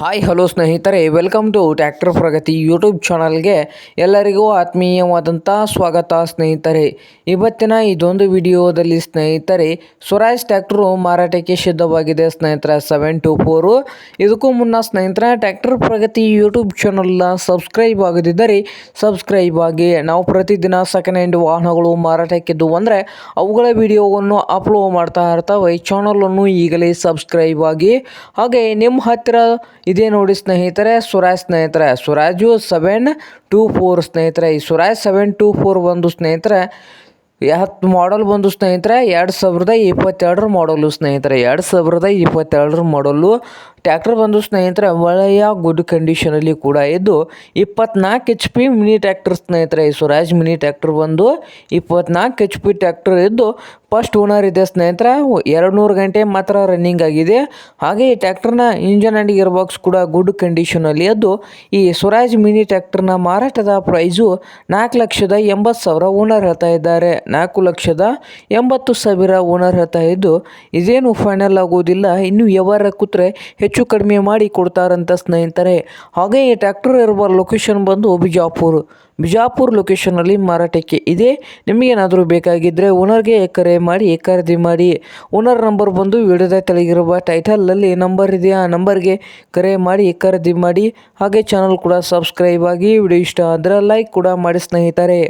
Hi, hello ಸ್ನೇಹಿತರೆ, welcome to tractor Pragati YouTube ಚಾನಲ್ಗೆ ಎಲ್ಲರಿಗೂ ಆತ್ಮೀಯವಾದಂಥ ಸ್ವಾಗತ ಸ್ನೇಹಿತರೆ. ಇವತ್ತಿನ ಇದೊಂದು ವಿಡಿಯೋದಲ್ಲಿ ಸ್ನೇಹಿತರೆ, ಸ್ವರಾಜ್ ಟ್ಯಾಕ್ಟ್ರು ಮಾರಾಟಕ್ಕೆ ಸಿದ್ಧವಾಗಿದೆ ಸ್ನೇಹಿತರೆ ಸೆವೆನ್ ಟು ಫೋರು ಇದಕ್ಕೂ ಮುನ್ನ ಸ್ನೇಹಿತರ ಟ್ಯಾಕ್ಟರ್ ಪ್ರಗತಿ ಯೂಟ್ಯೂಬ್ ಚಾನಲ್ನ ಸಬ್ಸ್ಕ್ರೈಬ್ ಆಗದಿದ್ದರೆ, ಸಬ್ಸ್ಕ್ರೈಬ್ ಆಗಿ ನಾವು ಪ್ರತಿದಿನ ಸೆಕೆಂಡ್ ಹ್ಯಾಂಡ್ ವಾಹನಗಳು ಮಾರಾಟಕ್ಕಿದ್ದು ಅಂದರೆ ಅವುಗಳ ವಿಡಿಯೋವನ್ನು ಅಪ್ಲೋಡ್ ಮಾಡ್ತಾ ಇರ್ತಾವೆ. ಚಾನಲನ್ನು ಈಗಲೇ ಸಬ್ಸ್ಕ್ರೈಬ್ ಆಗಿ, ಹಾಗೆ ನಿಮ್ಮ ಹತ್ತಿರ ಇದೇ ನೋಡಿ ಸ್ನೇಹಿತರೆ, ಸುರಾಜ್ ಸ್ನೇಹಿತರೆ, ಸುರಾಜು ಸೆವೆನ್ ಟೂ ಫೋರ್ ಸ್ನೇಹಿತರೆ, ಈ ಸುರಾಜ್ ಸೆವೆನ್ ಟೂ ಫೋರ್ ಒಂದು ಸ್ನೇಹಿತರೆ ಹತ್ತು ಮಾಡಲ್ ಬಂದು ಸ್ನೇಹಿತರೆ, ಎರಡು ಸಾವಿರದ ಇಪ್ಪತ್ತೆರಡರ ಮಾಡಲು ಸ್ನೇಹಿತರೆ, ಎರಡು ಸಾವಿರದ ಇಪ್ಪತ್ತೆರಡರ ಮಾಡಲು ಟ್ಯಾಕ್ಟರ್ ಬಂದು ಸ್ನೇಹಿತರೆ, ಒಳ್ಳೆಯ ಗುಡ್ ಕಂಡೀಷನಲ್ಲಿ ಕೂಡ ಇದ್ದು ಇಪ್ಪತ್ನಾಲ್ಕು ಎಚ್ ಪಿ ಮಿನಿ ಟ್ಯಾಕ್ಟರ್ ಸ್ನೇಹಿತರೆ ಈ ಸ್ವರಾಜ್ ಮಿನಿ ಟ್ಯಾಕ್ಟರ್ ಬಂದು ಇಪ್ಪತ್ನಾಲ್ಕು ಎಚ್ ಪಿ ಟ್ಯಾಕ್ಟರ್ ಇದ್ದು ಫಸ್ಟ್ ಓನರ್ ಇದೆ ಸ್ನೇಹಿತರೆ. ಎರಡು ನೂರು ಗಂಟೆ ಮಾತ್ರ ರನ್ನಿಂಗ್ ಆಗಿದೆ. ಹಾಗೆ ಈ ಟ್ಯಾಕ್ಟರ್ನ ಇಂಜನ್ ಆ್ಯಂಡ್ ಗಿಯರ್ ಬಾಕ್ಸ್ ಕೂಡ ಗುಡ್ ಕಂಡೀಷನಲ್ಲಿ ಇದ್ದು ಈ ಸ್ವರಾಜ್ ಮಿನಿ ಟ್ಯಾಕ್ಟರ್ನ ಮಾರಾಟದ ಪ್ರೈಸು ನಾಲ್ಕು ಲಕ್ಷದ ಎಂಬತ್ತು ಸಾವಿರ ಓನರ್ ಹೇಳ್ತಾ ಇದ್ದಾರೆ. ನಾಲ್ಕು ಲಕ್ಷದ ಎಂಬತ್ತು ಸಾವಿರ ಓನರ್ ಹೇಳ್ತಾ ಇದ್ದು ಇದೇನು ಫೈನಲ್ ಆಗೋದಿಲ್ಲ. ಇನ್ನು ವ್ಯವಹಾರ ಕೂತ್ರೆ ಹೆಚ್ಚು ಕಡಿಮೆ ಮಾಡಿ ಕೊಡ್ತಾರಂತ ಸ್ನೇಹಿತರೆ. ಹಾಗೆ ಈ ಟ್ಯಾಕ್ಟರ್ ಇರುವ ಲೊಕೇಶನ್ ಬಂದು ಬಿಜಾಪುರ್. ಬಿಜಾಪುರ್ ಲೊಕೇಶನಲ್ಲಿ ಮಾರಾಟಕ್ಕೆ ಇದೆ. ನಿಮಗೇನಾದರೂ ಬೇಕಾಗಿದ್ದರೆ ಓನರ್ಗೆ ಕರೆ ಮಾಡಿ, ಖರೀದಿ ಮಾಡಿ. ಓನರ್ ನಂಬರ್ ಬಂದು ವಿಡಿಯೋದ ತೆಳಗಿರುವ ಟೈಟಲಲ್ಲಿ ನಂಬರ್ ಇದೆ. ಆ ನಂಬರ್ಗೆ ಕರೆ ಮಾಡಿ, ಖರೀದಿ ಮಾಡಿ. ಹಾಗೆ ಚಾನಲ್ ಕೂಡ ಸಬ್ಸ್ಕ್ರೈಬ್ ಆಗಿ, ವಿಡಿಯೋ ಇಷ್ಟ ಆದರೆ ಲೈಕ್ ಕೂಡ ಮಾಡಿ ಸ್ನೇಹಿತರೆ.